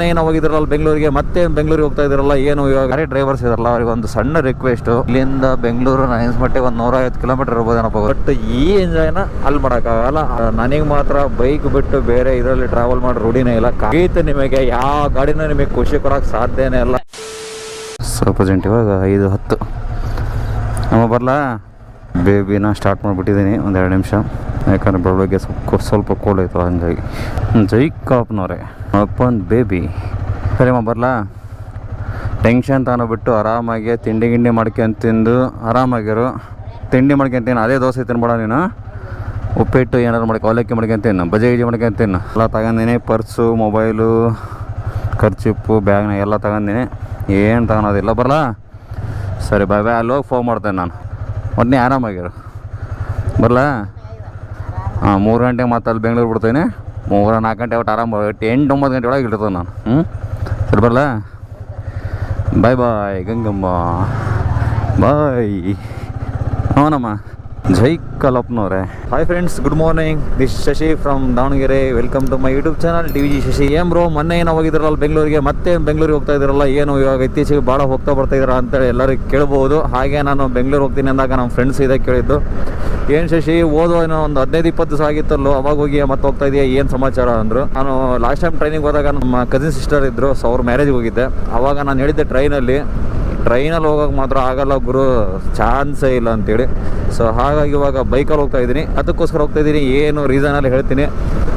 ಮೊನ್ನೆ ಏನೋ ಹೋಗಿದ್ರಲ್ಲ, ಬೆಂಗಳೂರಿಗೆ, ಮತ್ತೆ ಬೆಂಗಳೂರಿಗೆ ಹೋಗ್ತಾ ಇದ್ರಲ್ಲ, ಏನು ಇವಾಗ ಗಾಡಿ ಡ್ರೈವರ್ಸ್ ಇದಾರಲ್ಲ, ಅವ್ರಿಗೆ ಒಂದು ಸಣ್ಣ ರಿಕ್ವೆಸ್ಟ್ ಇಲ್ಲಿಂದ ಬೆಂಗಳೂರು ನೈನ್ಸ್ ಮಟ್ಟಿಗೆ ಒಂದು ನೂರ ಐವತ್ತು ಕಿಲೋಮೀಟರ್ ಇರ್ಬೋದೇನಪ್ಪ ಬಟ್ ಈ ಎಂಜಾಯ್ನ ಅಲ್ಲಿ ಮಾಡೋಕ್ಕಾಗಲ್ಲ. ನನಗೆ ಮಾತ್ರ ಬೈಕ್ ಬಿಟ್ಟು ಬೇರೆ ಇದರಲ್ಲಿ ಟ್ರಾವೆಲ್ ಮಾಡೋ ರೂಢಿನೇ ಇಲ್ಲ. ಖಂಡಿತ ನಿಮಗೆ ಯಾವ ಗಾಡಿನ ನಿಮಗೆ ಖುಷಿ ಕೊಡೋಕೆ ಸಾಧ್ಯನೇ ಇಲ್ಲ. ಸೊ ಪ್ರೆಸೆಂಟ್ ಇವಾಗ ಐದು ಹತ್ತು. ನಮ್ಮ ಬರಲಾ? ಬೇಬಿನ ಸ್ಟಾರ್ಟ್ ಮಾಡಿಬಿಟ್ಟಿದ್ದೀನಿ, ಒಂದು ಎರಡು ನಿಮಿಷ. ಯಾಕಂದ್ರೆ ಬೆಳಗ್ಗೆ ಸ್ವಲ್ಪ ಸ್ವಲ್ಪ ಕೋಲ್ಡ್ ಆಯಿತು, ಹಂಗಾಗಿ. ಜೈ ಕಾಪ್ನವ್ರೆ ಅಪ್ಪನ್ ಬೇಬಿ ಸರಿಮ್ಮ ಬರಲಾ? ಟೆನ್ಷನ್ ಬಿಟ್ಟು ಆರಾಮಾಗಿ ತಿಂಡಿ ಗಿಂಡಿ ಮಾಡ್ಕೊಂಡು ತಿಂದು ಆರಾಮಾಗಿರು ತಿಂಡಿ ಮಾಡ್ಕೊಂತೀನಿ ಅದೇ ದೋಸೆ ತಿನ್ಬೇಡ ನೀನು. ಉಪ್ಪಿಟ್ಟು ಏನಾದ್ರು ಮಾಡ್ಕೊ, ಅವಲಕ್ಕಿ ತಿನ್ನು ಬಜೆ ಗಿಜಿ ತಿನ್ನು. ಎಲ್ಲ ತಗೊಂಡಿನಿ, ಪರ್ಸು, ಮೊಬೈಲು, ಖರ್ಚಿಪ್ಪು, ಬ್ಯಾಗ್ನ ಎಲ್ಲ ತಗೊಂಡಿನಿ. ಏನು ತಗೊಳೋದಿಲ್ಲ, ಬರಲಾ? ಸರಿ ಬಾಯ್ ಬಾಯ್ ಅಲ್ಲಿ ಹೋಗಿ ಫೋನ್ ಮಾಡ್ತೇನೆ ನಾನು. ಒಟ್ಟನೆ ಆರಾಮಾಗಿರು ಬರಲಾ ಹಾಂ ಮೂರು ಗಂಟೆಗೆ ಮತ್ತೆ ಅಲ್ಲಿ ಬೆಂಗಳೂರು ಬಿಡ್ತೇನೆ ಮೂರು ನಾಲ್ಕು ಗಂಟೆ ಒಟ್ಟು ಆರಾಮ ಒಟ್ಟು ಎಂಟು ಒಂಬತ್ತು ಗಂಟೆ ಒಳಗೆ ಇರ್ತೇನೆ ನಾನು ಹ್ಞೂ ಸರಿ ಬರಲಾ ಬಾಯ್ ಬಾಯ್ ಗಂಗಮ್ಮ ಬಾಯ್ ಅವನಮ್ಮ ಜೈ ಕಲಪ್ನವ್ರೆ. Hi friends good morning this Shashi from Davanagere. Welcome to my YouTube channel T V Shashi ಏನ್ ಬ್ರೋ ಮೊನ್ನೆ ಏನೋ ಹೋಗಿದ್ರಲ್ಲ ಬೆಂಗಳೂರಿಗೆ? ಮತ್ತೆ ಬೆಂಗಳೂರಿಗೆ ಹೋಗ್ತಾ ಇದ್ರಲ್ಲ ಏನು ಇವಾಗ ಇತ್ತೀಚೆಗೆ ಭಾಳ ಹೋಗ್ತಾ ಬರ್ತಾ ಇದ್ದೀರಾ ಅಂತೇಳಿ ಎಲ್ಲರಿಗೆ ಕೇಳ್ಬೋದು. ಹಾಗೆ ನಾನು ಬೆಂಗಳೂರು ಹೋಗ್ತೀನಿ ಅಂದಾಗ ನಮ್ಮ ಫ್ರೆಂಡ್ಸ್ ಇದೆ ಕೇಳಿದ್ದು. ಏನು ಶಶಿ ಓದೋ ಏನೋ ಒಂದು ಹದಿನೈದು, ಇಪ್ಪತ್ತು ದಿವಸ ಆಗಿತ್ತಲ್ಲೋ? ಅವಾಗ ಹೋಗಿ ಮತ್ತೆ ಹೋಗ್ತಾ ಇದೆಯಾ? ಏನು ಸಮಾಚಾರ ಅಂದರು? ನಾನು ಲಾಸ್ಟ್ ಟೈಮ್ ಟ್ರೈನಿಗೆ ಹೋದಾಗ ನಮ್ಮ ಕಸಿನ್ ಸಿಸ್ಟರ್ ಇದ್ದರು ಸೊ ಅವ್ರ ಮ್ಯಾರೇಜ್ಗೆ ಹೋಗಿದ್ದೆ. ಅವಾಗ ನಾನು ಹೇಳಿದ್ದೆ ಟ್ರೈನಲ್ಲಿ ಟ್ರೈನಲ್ಲಿ ಹೋಗೋಕೆ ಮಾತ್ರ ಆಗಲ್ಲ ಗುರು, ಚಾನ್ಸೇ ಇಲ್ಲ ಅಂತೇಳಿ. ಸೊ ಹಾಗಾಗಿ ಇವಾಗ ಬೈಕಲ್ಲಿ ಹೋಗ್ತಾ ಇದ್ದೀನಿ. ಅದಕ್ಕೋಸ್ಕರ ಹೋಗ್ತಾ ಇದ್ದೀನಿ. ಏನು ರೀಸನಲ್ಲಿ ಹೇಳ್ತೀನಿ.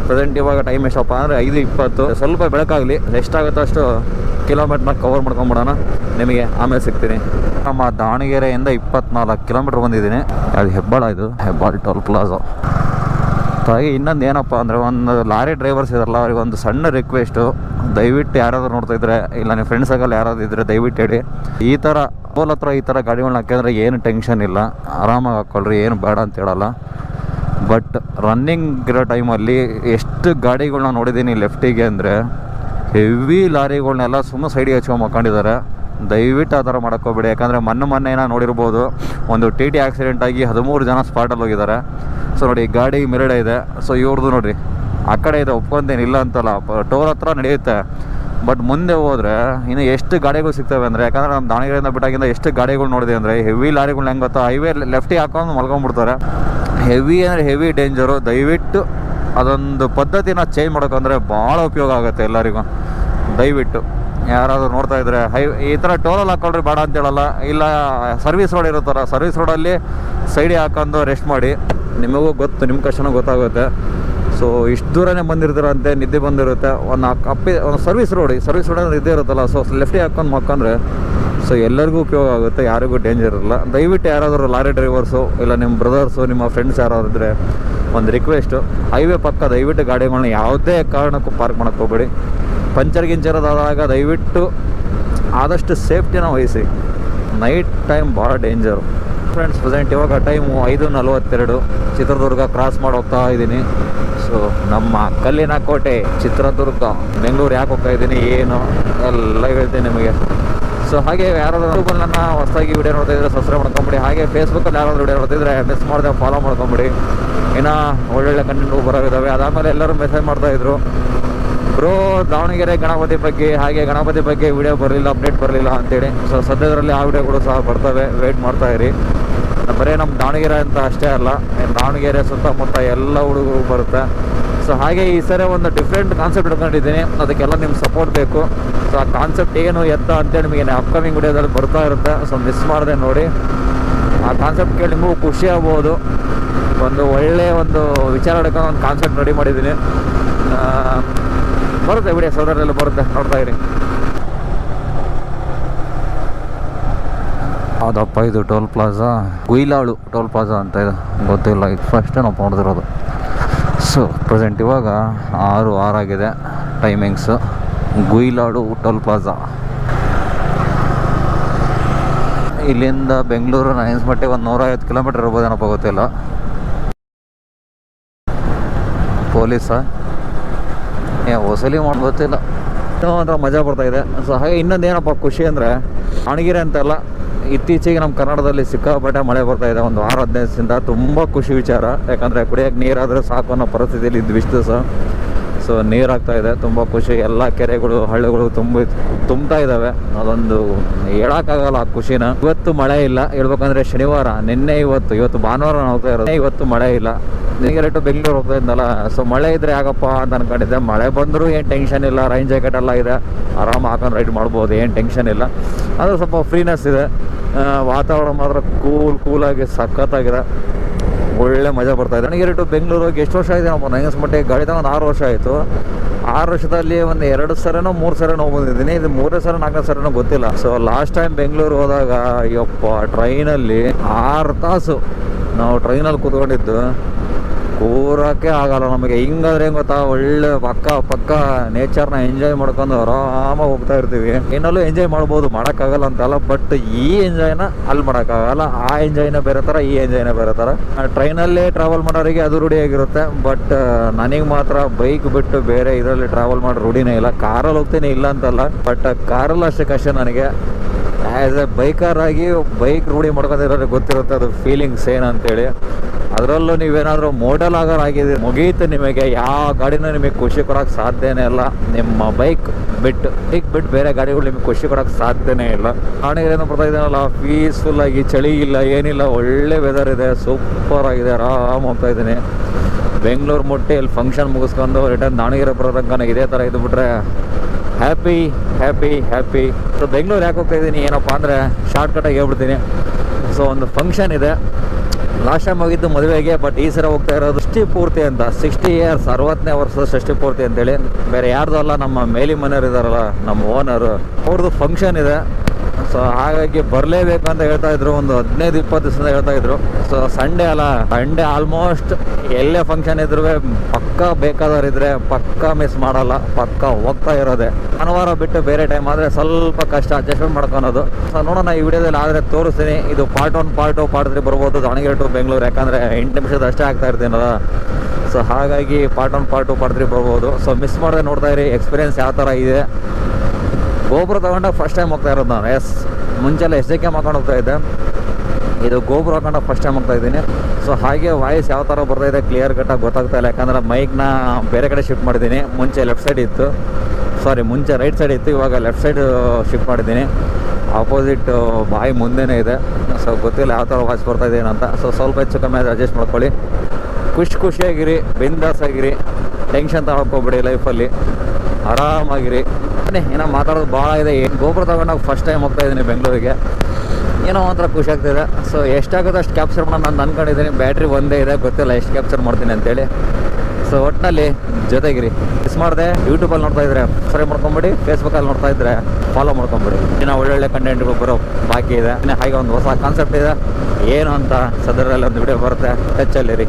ಪ್ರೆಸೆಂಟ್ ಇವಾಗ ಟೈಮ್ ಎಷ್ಟಪ್ಪ ಅಂದರೆ ಐದು ಇಪ್ಪತ್ತು. ಸ್ವಲ್ಪ ಬೆಳಕಾಗಲಿ. ಎಷ್ಟಾಗುತ್ತೋ ಅಷ್ಟು ಕಿಲೋಮೀಟ್ರ್ನ ಕವರ್ ಮಾಡ್ಕೊಂಬಿಡೋಣ. ನಿಮಗೆ ಆಮೇಲೆ ಸಿಗ್ತೀನಿ. ನಮ್ಮ ದಾವಣಗೆರೆಯಿಂದ ಇಪ್ಪತ್ನಾಲ್ಕು ಕಿಲೋಮೀಟ್ರ್ ಬಂದಿದ್ದೀನಿ. ಅದು ಹೆಬ್ಬಾಳ ಇದು. Hebbal toll plaza. ಹಾಗೆ ಇನ್ನೊಂದು ಏನಪ್ಪ ಅಂದರೆ ಒಂದು ಲಾರಿ ಡ್ರೈವರ್ಸ್ ಇದಾರಲ್ಲ, ಅವ್ರಿಗೆ ಒಂದು ಸಣ್ಣ ರಿಕ್ವೆಸ್ಟು ದಯವಿಟ್ಟು ಯಾರಾದರೂ ನೋಡ್ತಾ ಇದ್ರೆ, ಇಲ್ಲ ನಿಮ್ಮ ಫ್ರೆಂಡ್ಸ್ ಆಗಲ್ಲ ಯಾರಾದ್ರು ಇದ್ದರೆ ದಯವಿಟ್ಟು ಹೇಳಿ. ಈ ಥರ ಪೋಲ್ ಹತ್ರ ಈ ಥರ ಗಾಡಿಗಳನ್ನ ಹಾಕಿದ್ರೆ ಏನು ಟೆನ್ಷನ್ ಇಲ್ಲ. ಆರಾಮಾಗಿ ಹಾಕ್ಕೊಳ್ರಿ, ಏನು ಬೇಡ ಅಂತ ಹೇಳಲ್ಲ. ಬಟ್ ರನ್ನಿಂಗ್ ಇರೋ ಟೈಮಲ್ಲಿ ಎಷ್ಟು ಗಾಡಿಗಳನ್ನ ನೋಡಿದ್ದೀನಿ ಲೆಫ್ಟಿಗೆ ಅಂದರೆ ಹೆವಿ ಲಾರಿಗಳನ್ನೆಲ್ಲ ಸುಮ್ಮನೆ ಸೈಡಿಗೆ ಹಚ್ಕೊಂಡು ಮಕ್ಕೊಂಡಿದ್ದಾರೆ. ದಯವಿಟ್ಟು ಆ ಥರ ಮಾಡೋಕ್ಕೋಗ್ಬೇಡಿ ಯಾಕಂದರೆ ಮೊನ್ನೆ ಮೊನ್ನೆ ಏನೋ ನೋಡಿರ್ಬೋದು, ಒಂದು ಟಿ ಟಿ ಆಕ್ಸಿಡೆಂಟ್ ಆಗಿ ಹದಿಮೂರು ಜನ ಸ್ಪಾಟಲ್ಲಿ ಹೋಗಿದ್ದಾರೆ. ಸೊ ನೋಡಿ, ಗಾಡಿ ಮಿರಡೆ ಇದೆ. ಸೊ ಇವ್ರದ್ದು ನೋಡಿರಿ, ಆ ಕಡೆ ಇದೆ ಒಪ್ಕೊಂತೇನಿಲ್ಲ ಅಂತಲ್ಲ ಟೋರ್ ಹತ್ರ ನಡೆಯುತ್ತೆ. ಬಟ್ ಮುಂದೆ ಹೋದರೆ ಇನ್ನು ಎಷ್ಟು ಗಾಡಿಗಳು ಸಿಗ್ತವೆ ಅಂದರೆ, ಯಾಕಂದರೆ ನಮ್ಮ ದಾವಣಗೆರೆಯಿಂದ ಬಿಟ್ಟಾಗಿಂದ ಎಷ್ಟು ಗಾಡಿಗಳು ನೋಡಿದೆ ಅಂದರೆ ಹೆವಿ ಲಾರಿಗಳು ಹೆಂಗೆ ಗೊತ್ತಾ? ಹೈವೇ ಲೆಫ್ಟಿಗೆ ಹಾಕೊಂಡು ಮಲ್ಕೊಂಡ್ಬಿಡ್ತಾರೆ ಹೆವಿ ಅಂದರೆ ಹೆವಿ ಡೇಂಜರು ದಯವಿಟ್ಟು ಅದೊಂದು ಪದ್ಧತಿನ ಚೇಂಜ್ ಮಾಡೋಕ್ಕಂದರೆ ಭಾಳ ಉಪಯೋಗ ಆಗುತ್ತೆ ಎಲ್ಲರಿಗೂ. ದಯವಿಟ್ಟು. ಯಾರಾದರೂ ನೋಡ್ತಾ ಇದ್ರೆ ಹೈ ಈ ಥರ ಟೋಲಲ್ಲಿ ಹಾಕೊಳ್ರಿ ಬೇಡ ಅಂತ ಹೇಳಲ್ಲ. ಇಲ್ಲ ಸರ್ವಿಸ್ ರೋಡ್ ಇರುತ್ತಲ್ಲ ಸರ್ವಿಸ್ ರೋಡಲ್ಲಿ ಸೈಡಿಗೆ ಹಾಕೊಂಡು ರೆಸ್ಟ್ ಮಾಡಿ. ನಿಮಗೂ ಗೊತ್ತು ನಿಮ್ಮ ಕಷ್ಟನೂ ಗೊತ್ತಾಗುತ್ತೆ. ಸೊ ಇಷ್ಟು ದೂರನೇ ಬಂದಿರ್ತೀರಂತೆ, ನಿದ್ದೆ ಬಂದಿರುತ್ತೆ. ಒಂದು ಅಪ್ಪಿ ಒಂದು ಸರ್ವಿಸ್ ರೋಡ್ ಸರ್ವಿಸ್ ರೋಡ್ ನಿದ್ದೆ ಇರುತ್ತಲ್ಲ ಸೊ ಲೆಫ್ಟಿಗೆ ಹಾಕೊಂಡು ಮಕ್ಕಂದ್ರೆ ಸೊ ಎಲ್ಲರಿಗೂ ಉಪಯೋಗ ಆಗುತ್ತೆ, ಯಾರಿಗೂ ಡೇಂಜರ್ ಇರಲ್ಲ. ದಯವಿಟ್ಟು ಯಾರಾದರೂ ಲಾರಿ ಡ್ರೈವರ್ಸು ಇಲ್ಲ ನಿಮ್ಮ ಬ್ರದರ್ಸು ನಿಮ್ಮ ಫ್ರೆಂಡ್ಸ್ ಯಾರಾದ್ರು ಇದ್ದರೆ ಒಂದು ರಿಕ್ವೆಸ್ಟು ಹೈವೇ ಪಕ್ಕ ದಯವಿಟ್ಟು ಗಾಡಿಗಳನ್ನ ಯಾವುದೇ ಕಾರಣಕ್ಕೂ ಪಾರ್ಕ್ ಮಾಡೋಕ್ಕೆ ಹೋಗ್ಬೇಡಿ. ಪಂಚರ್ ಗಿಂಚರ್ ಅದಾದಾಗ ದಯವಿಟ್ಟು ಆದಷ್ಟು ಸೇಫ್ಟಿನ ವಹಿಸಿ. ನೈಟ್ ಟೈಮ್ ಭಾಳ ಡೇಂಜರು. ಫ್ರೆಂಡ್ಸ್ ಪ್ರೆಸೆಂಟ್ ಇವಾಗ ಟೈಮು ಐದು ನಲವತ್ತೆರಡು. ಚಿತ್ರದುರ್ಗ ಕ್ರಾಸ್ ಮಾಡಿ ಹೋಗ್ತಾ ಇದ್ದೀನಿ. ಸೊ ನಮ್ಮ ಕಲ್ಲಿನ ಕೋಟೆ, ಚಿತ್ರದುರ್ಗ, ಬೆಂಗಳೂರು ಯಾಕೆ ಹೋಗ್ತಾ ಇದ್ದೀನಿ, ಏನು, ಎಲ್ಲ ಹೇಳ್ತೀನಿ ನಿಮಗೆ. ಸೊ ಹಾಗೆ ಯಾರಾದರೂ ನನ್ನ ಹೊಸದಾಗಿ ವಿಡಿಯೋ ನೋಡ್ತಾ ಇದ್ರೆ ಸಬ್ಸ್ಕ್ರೈಬ್ ಮಾಡ್ಕೊಂಬಿಡಿ. ಹಾಗೆ ಫೇಸ್ಬುಕ್ಕಲ್ಲಿ ಯಾರಾದರೂ ವಿಡಿಯೋ ನೋಡ್ತಿದ್ರೆ ಮಿಸ್ ಮಾಡಿದೆ ಫಾಲೋ ಮಾಡ್ಕೊಂಬಿಡಿ. ಇನ್ನು ಒಳ್ಳೊಳ್ಳೆ ಕಂಟೆಂಟ್ ಬರೋದಿದ್ದಾವೆ. ಅದಾದಮೇಲೆ ಎಲ್ಲರೂ ಮೆಸೇಜ್ ಮಾಡ್ತಾಯಿದ್ರು ಬ್ರೋ, ದಾವಣಗೆರೆ ಗಣಪತಿ ಬಗ್ಗೆ ಹಾಗೆ ಗಣಪತಿ ಬಗ್ಗೆ ವಿಡಿಯೋ ಬರಲಿಲ್ಲ ಅಪ್ಡೇಟ್ ಬರಲಿಲ್ಲ ಅಂತೇಳಿ. ಸೊ ಸದ್ಯದರಲ್ಲಿ ಆ ವಿಡಿಯೋ ಕೂಡ ಸಹ ಬರ್ತವೆ ವೆಯ್ಟ್ ಮಾಡ್ತಾ ಇರಿ. ಬರೀ ನಮ್ಮ ದಾವಣಗೆರೆ ಅಂತ ಅಷ್ಟೇ ಅಲ್ಲ, ದಾವಣಗೆರೆ ಸುತ್ತಮುತ್ತ ಎಲ್ಲ ಹುಡುಗರು ಬರುತ್ತೆ. ಸೊ ಹಾಗೆ ಈ ಸರಿ ಒಂದು ಡಿಫ್ರೆಂಟ್ ಕಾನ್ಸೆಪ್ಟ್ ಇಟ್ಕೊಂಡಿದ್ದೀನಿ, ಅದಕ್ಕೆಲ್ಲ ನಿಮ್ಗೆ ಸಪೋರ್ಟ್ ಬೇಕು. ಸೊ ಆ ಕಾನ್ಸೆಪ್ಟ್ ಏನು ಎತ್ತ ಅಂತೇಳಿ ನಿಮಗೆ ಅಪ್ಕಮಿಂಗ್ ವಿಡಿಯೋದಲ್ಲಿ ಬರ್ತಾ ಇರುತ್ತೆ. ಸೊ ಮಿಸ್ ಮಾಡದೆ ನೋಡಿ. ಆ ಕಾನ್ಸೆಪ್ಟ್ ಕೇಳಿ ನಿಮಗೂ ಖುಷಿ ಆಗ್ಬೋದು. ಒಂದು ಒಳ್ಳೆಯ ಒಂದು ವಿಚಾರ ಹಿಡ್ಕೊಂಡು ಒಂದು ಕಾನ್ಸೆಪ್ಟ್ ರೆಡಿ ಮಾಡಿದ್ದೀನಿ. ಬರುತ್ತೆ ವಿಡಿಯೋ ಸೋದರಲ್ಲ ಬರುತ್ತೆ, ನೋಡ್ತಾ ಇರಿ. ಅದಪ್ಪ, ಇದು toll plaza. Guilalu toll plaza ಅಂತ ಇದೆ. ಗೊತ್ತಿಲ್ಲ ಈಗ ಫಸ್ಟ್ ನಾವು ನೋಡಿದಿರೋದು ಸೊ ಪ್ರೆಸೆಂಟ್ ಇವಾಗ ಆರು ಆರಾಗಿದೆ ಟೈಮಿಂಗ್ಸು ಗುಯ್ಲಾಡು ಟೋಲ್ ಪ್ಲಾಜಾ. ಇಲ್ಲಿಂದ ಬೆಂಗಳೂರು ನೈನ್ಸ್ ಮಟ್ಟಿಗೆ ಒಂದು ನೂರೈವತ್ತು ಕಿಲೋಮೀಟರ್ ಇರ್ಬೋದೇನಪ್ಪ ಗೊತ್ತಿಲ್ಲ. ಪೊಲೀಸ ಏ ವಸೂಲಿ ಮಾಡಿ ಗೊತ್ತಿಲ್ಲ. ಏನೋ ಒಂಥರ ಮಜಾ ಬರ್ತಾ ಇದೆ. ಸೊ, ಹಾಗೆ ಇನ್ನೊಂದು ಏನಪ್ಪ, ಖುಷಿ ಅಂದರೆ ಅಣಗಿರೆ ಅಂತೆಲ್ಲ ಇತ್ತೀಚೆಗೆ ನಮ್ಮ ಕನ್ನಡದಲ್ಲಿ ಸಿಕ್ಕಾಪಟ್ಟೆ ಮಳೆ ಬರ್ತಾ ಇದೆ. ಒಂದು ವಾರ ಹದಿನೈದು ತುಂಬ ಖುಷಿ ವಿಚಾರ. ಯಾಕಂದರೆ ಕುಡಿಯೋಕ್ಕೆ ನೀರಾದರೆ ಸಾಕು ಅನ್ನೋ ಪರಿಸ್ಥಿತಿಯಲ್ಲಿ ವಿಷ್ಣು ದಿವಸ ಸೊ ನೀರು ಆಗ್ತಾ ಇದೆ, ತುಂಬ ಖುಷಿ. ಎಲ್ಲ ಕೆರೆಗಳು, ಹಳ್ಳಿಗಳು ತುಂಬಿ, ತುಂಬ್ತಾ ಇದ್ದಾವೆ ಅದೊಂದು ಹೇಳಕ್ಕಾಗಲ್ಲ ಆ ಖುಷಿನ. ಇವತ್ತು ಮಳೆ ಇಲ್ಲ. ಹೇಳ್ಬೇಕಂದ್ರೆ ಶನಿವಾರ. ನಿನ್ನೆ ಇವತ್ತು ಇವತ್ತು ಭಾನುವಾರ ಹೋಗ್ತಾ ಇರೋದು. ಇವತ್ತು ಮಳೆ ಇಲ್ಲ. ನಿನಗೆ ಬೆಂಗಳೂರು ಹೋಗ್ತಾ ಇದ್ನಲ್ಲ. ಸೊ ಮಳೆ ಇದ್ರೆ ಆಗಪ್ಪ ಅಂತ ಅನ್ಕೊಂಡಿದ್ದೆ. ಮಳೆ ಬಂದರೂ ಏನು ಟೆನ್ಷನ್ ಇಲ್ಲ. ರೈನ್ ಜಾಕೆಟ್ ಎಲ್ಲ ಇದೆ. ಆರಾಮ್ ಹಾಕೊಂಡು ರೈಡ್ ಮಾಡ್ಬೋದು. ಏನು ಟೆನ್ಷನ್ ಇಲ್ಲ. ಅದು ಸ್ವಲ್ಪ ಫ್ರೀನೆಸ್ ಇದೆ. ವಾತಾವರಣ ಮಾತ್ರ ಕೂಲ್ ಕೂಲಾಗಿ ಸಖತ್ತಾಗಿದೆ. ಒಳ್ಳೆ ಮಜಾ ಬರ್ತಾ ಇದೆ. ನನಗೆ ಟು ಬೆಂಗಳೂರು ಎಷ್ಟು ವರ್ಷ ಆಗಿದೆ ನಮ್ಮ ಗಾಡಿ ತಗೊಂಡು ಆರು ವರ್ಷ ಆಯಿತು. ಆರು ವರ್ಷದಲ್ಲಿ ಒಂದು ಎರಡು ಸರನೋ ಮೂರು ಸರಿನೋ ಬಂದಿದ್ದೀನಿ. ಇದು ಮೂರೇ ಸರ, ನಾಲ್ಕನೇ ಸರನೋ ಗೊತ್ತಿಲ್ಲ. ಸೊ ಲಾಸ್ಟ್ ಟೈಮ್ ಬೆಂಗಳೂರು ಹೋದಾಗ, ಅಯ್ಯಪ್ಪ ಟ್ರೈನಲ್ಲಿ ಆರು ತಾಸು ನಾವು ಟ್ರೈನಲ್ಲಿ ಕೂತ್ಕೊಂಡಿದ್ದು. ಕೂರಕ್ಕೆ ಆಗಲ್ಲ ನಮಗೆ. ಹಿಂಗಾದ್ರೆ ಹೆಂಗೆ ಗೊತ್ತಾ, ಒಳ್ಳೆ ಪಕ್ಕ ಪಕ್ಕ ನೇಚರ್ನ ಎಂಜಾಯ್ ಮಾಡ್ಕೊಂಡು ಆರಾಮಾಗಿ ಹೋಗ್ತಾ ಇರ್ತೀವಿ. ಇನ್ನಲ್ಲೂ ಎಂಜಾಯ್ ಮಾಡ್ಬೋದು, ಮಾಡೋಕ್ಕಾಗಲ್ಲ ಅಂತಲ್ಲ ಬಟ್ ಈ ಎಂಜಾಯ್ನ ಅಲ್ಲಿ ಮಾಡೋಕ್ಕಾಗಲ್ಲ. ಆ ಎಂಜಾಯ್ನ ಬೇರೆ ಥರ ಈ ಎಂಜಾಯ್ನ ಬೇರೆ ಥರ ಟ್ರೈನಲ್ಲೇ ಟ್ರಾವೆಲ್ ಮಾಡೋರಿಗೆ ಅದು ರೂಢಿಯಾಗಿರುತ್ತೆ ಬಟ್ ನನಗೆ ಮಾತ್ರ ಬೈಕ್ ಬಿಟ್ಟು ಬೇರೆ ಇದರಲ್ಲಿ ಟ್ರಾವೆಲ್ ಮಾಡೋ ರೂಢಿನೇ ಇಲ್ಲ. ಕಾರಲ್ಲಿ ಹೋಗ್ತೀನಿ, ಇಲ್ಲ ಅಂತಲ್ಲ ಬಟ್ ಕಾರಲ್ಲಿ ಅಷ್ಟೇ ಕಷ್ಟ ನನಗೆ. ಆ್ಯಸ್ ಎ ಬೈಕರ್ ಆಗಿ ಬೈಕ್ ರೂಢಿ ಮಾಡ್ಕೊಂಡಿರೋರಿಗೆ ಗೊತ್ತಿರುತ್ತೆ ಅದು ಫೀಲಿಂಗ್ಸ್ ಏನಂತೇಳಿ. ಅದರಲ್ಲೂ ನೀವೇನಾದರೂ ಮೋಟಲ್ ಆಗರ್ ಆಗಿದ್ದೀರಿ ಮುಗೀತು ನಿಮಗೆ, ಯಾವ ಗಾಡಿನೂ ನಿಮಗೆ ಖುಷಿ ಕೊಡೋಕೆ ಸಾಧ್ಯನೇ ಇಲ್ಲ. ನಿಮ್ಮ ಬೈಕ್ ಬಿಟ್ಟು ಬೈಕ್ ಬಿಟ್ಟು ಬೇರೆ ಗಾಡಿಗಳು ನಿಮಗೆ ಖುಷಿ ಕೊಡೋಕೆ ಸಾಧ್ಯನೇ ಇಲ್ಲ. ದಾವಣಗೆರೆಯಿಂದ ಬರ್ತಾ ಇದ್ದಾನಲ್ಲ ಪೀಸ್ಫುಲ್ ಆಗಿ, ಚಳಿ ಇಲ್ಲ, ಏನಿಲ್ಲ, ಒಳ್ಳೆ ವೆದರ್ ಇದೆ ಸೂಪರ್ ಆಗಿದೆ, ಆರಾಮ್ ಹೋಗ್ತಾ ಇದ್ದೀನಿ. ಬೆಂಗಳೂರು ಮುಟ್ಟಿ ಅಲ್ಲಿ ಫಂಕ್ಷನ್ ಮುಗಿಸ್ಕೊಂಡು ರಿಟರ್ನ್ ದಾವಣಗೆರೆ ಬರೋ ತನಕ ನನಗೆ ಇದೇ ಥರ ಇದ್ಬಿಟ್ರೆ happy happy happy so Bengaluru ಯಾಕೆ ಹೋಗ್ತಾ ಇದ್ದೀನಿ, ಏನಪ್ಪ ಅಂದರೆ ಶಾರ್ಟ್ಕಟಾಗಿ ಹೇಳ್ಬಿಡ್ತೀನಿ. ಸೊ ಒಂದು ಫಂಕ್ಷನ್ ಇದೆ. ಲಾಸ್ಟ್ ಟೈಮ್ ಹೋಗಿದ್ದು ಮದುವೆಗೆ ಬಟ್ ಈ ಸಲ ಹೋಗ್ತಾ ಇರೋದು ಷಷ್ಠಿ ಪೂರ್ತಿ ಅಂತ ಸಿಕ್ಸ್ಟಿ ಇಯರ್ಸ್ ಅರವತ್ತನೇ ವರ್ಷದ ಷಷ್ಠಿ ಪೂರ್ತಿ ಅಂತೇಳಿ. ಬೇರೆ ಯಾರ್ದು ಅಲ್ಲ, ನಮ್ಮ ಮೇಲಿ ಮನೆಯವರು ಇದಾರಲ್ಲ, ನಮ್ಮ ಓನರು ಅವ್ರದ್ದು ಫಂಕ್ಷನ್ ಇದೆ. ಸೊ ಹಾಗಾಗಿ ಬರಲೇಬೇಕು ಅಂತ ಹೇಳ್ತಾ ಇದ್ರು. ಒಂದು ಹದಿನೈದು, ಇಪ್ಪತ್ತು ದಿವಸದಿಂದ ಹೇಳ್ತಾ ಇದ್ರು. ಸೊ ಸಂಡೇ ಅಲ್ಲ ಸಂಡೇ ಆಲ್ಮೋಸ್ಟ್ ಎಲ್ಲೇ ಫಂಕ್ಷನ್ ಇದ್ರು ಪಕ್ಕ ಬೇಕಾದವ್ರು ಇದ್ರೆ ಪಕ್ಕ ಮಿಸ್ ಮಾಡಲ್ಲ, ಪಕ್ಕ ಹೋಗ್ತಾ ಇರೋದೆ. ಭಾನುವಾರ ಬಿಟ್ಟು ಬೇರೆ ಟೈಮ್ ಆದರೆ ಸ್ವಲ್ಪ ಕಷ್ಟ ಅಡ್ಜಸ್ಟ್ಮೆಂಟ್ ಮಾಡ್ಕೊಳೋದು. ಸೊ ನೋಡೋಣ ಈ ವಿಡಿಯೋದಲ್ಲಿ ಆದರೆ ತೋರಿಸ್ತೀನಿ. ಇದು part one part two part three ಬರ್ಬೋದು, ದಾವಣಗೆರೆ ಟು ಬೆಂಗಳೂರು. ಯಾಕಂದರೆ ಎಂಟು ನಿಮಿಷದ ಅಷ್ಟೇ ಆಗ್ತಾ ಇರ್ತೀನಲ್ಲ. ಸೊ ಹಾಗಾಗಿ part one part two part three ಬರ್ಬೋದು. ಸೊ ಮಿಸ್ ಮಾಡದೆ ನೋಡ್ತಾ ಇರಿ. ಎಕ್ಸ್ಪೀರಿಯನ್ಸ್ ಯಾವ ಥರ ಇದೆ? ಗೋಪುರ ತಗೊಂಡು ಫಸ್ಟ್ ಟೈಮ್ ಹೋಗ್ತಾ ಇರೋದು ನಾನು. ಎಸ್ ಮುಂಚೆಲ್ಲ ಎಸ್ ಜೆ ಕೆ ಹಾಕೊಂಡು ಹೋಗ್ತಾ ಇದ್ದೆ. ಇದು ಗೋಪುರ ಹಾಕೊಂಡು ಫಸ್ಟ್ ಟೈಮ್ ಹೋಗ್ತಾ ಇದ್ದೀನಿ. ಸೊ ಹಾಗೆ ವಾಯ್ಸ್ ಯಾವ ಥರ ಬರ್ತಾ ಇದೆ ಕ್ಲಿಯರ್ ಕಟ್ಟಾಗಿ ಗೊತ್ತಾಗ್ತಾ ಇಲ್ಲ. ಯಾಕಂದರೆ ಮೈಕ್ನ ಬೇರೆ ಕಡೆ ಶಿಫ್ಟ್ ಮಾಡಿದ್ದೀನಿ. ಮುಂಚೆ ಲೆಫ್ಟ್ ಸೈಡ್ ಇತ್ತು. ಸಾರಿ ಮುಂಚೆ ರೈಟ್ ಸೈಡ್ ಇತ್ತು. ಇವಾಗ ಲೆಫ್ಟ್ ಸೈಡ್ ಶಿಫ್ಟ್ ಮಾಡಿದ್ದೀನಿ. ಆಪೋಸಿಟ್ ಬಾಯಿ ಮುಂದೆನೇ ಇದೆ. ಸೊ ಗೊತ್ತಿಲ್ಲ ಯಾವ ಥರ ವಾಯ್ಸ್ ಬರ್ತಾ ಇದೆ ಏನಂತ ಸೊ ಸ್ವಲ್ಪ ಹೆಚ್ಚು ಕಮ್ಮಿ ಅಡ್ಜಸ್ಟ್ ಮಾಡ್ಕೊಳ್ಳಿ. ಖುಷಿ ಖುಷಿಯಾಗಿರಿ, ಬಿಂದಾಸ್ ಆಗಿರಿ. ಟೆನ್ಷನ್ ತಗೊಳ್ಕೊಬೇಡಿ ಲೈಫಲ್ಲಿ ಆರಾಮಾಗಿರಿ. ಬನ್ನಿ, ಏನೋ ಮಾತಾಡೋದು ಭಾಳ ಇದೆ. ಏನು ಗೋಪುರ ತಗೊಂಡಾಗ ಫಸ್ಟ್ ಟೈಮ್ ಹೋಗ್ತಾ ಇದ್ದೀನಿ ಬೆಂಗಳೂರಿಗೆ. ಏನೋ ಒಂಥರ ಖುಷಿ ಆಗ್ತಿದೆ. ಸೊ ಎಷ್ಟಾಗುತ್ತೆ ಅಷ್ಟು ಕ್ಯಾಪ್ಚರ್ ಮಾಡೋಣ ನಾನು ಅಂದ್ಕೊಂಡಿದ್ದೀನಿ ಬ್ಯಾಟ್ರಿ ಒಂದೇ ಇದೆ, ಗೊತ್ತಿಲ್ಲ ಎಷ್ಟು ಕ್ಯಾಪ್ಚರ್ ಮಾಡ್ತೀನಿ ಅಂತೇಳಿ. ಸೊ ಒಟ್ಟಿನಲ್ಲಿ ಜೊತೆಗಿರಿ. ಮಿಸ್ ಮಾಡಿದೆ ಯೂಟ್ಯೂಬಲ್ಲಿ ನೋಡ್ತಾ ಇದ್ರೆ ಸಬ್ಸ್ಕ್ರೈಬ್ ಮಾಡ್ಕೊಂಬಿಡಿ ಫೇಸ್ಬುಕ್ಕಲ್ಲಿ ನೋಡ್ತಾ ಇದ್ರೆ ಫಾಲೋ ಮಾಡ್ಕೊಂಬಿಡಿ. ಇನ್ನು ಒಳ್ಳೊಳ್ಳೆ ಕಂಟೆಂಟ್ಗಳು ಬರೋ ಬಾಕಿ ಇದೆ. ಇನ್ನು ಹಾಗೆ ಒಂದು ಹೊಸ ಕಾನ್ಸೆಪ್ಟ್ ಇದೆ. ಏನು ಅಂತ ಸದರಲ್ಲಿ ಒಂದು ವಿಡಿಯೋ ಬರುತ್ತೆ. ಟಚ್ಚಲ್ಲಿರಿ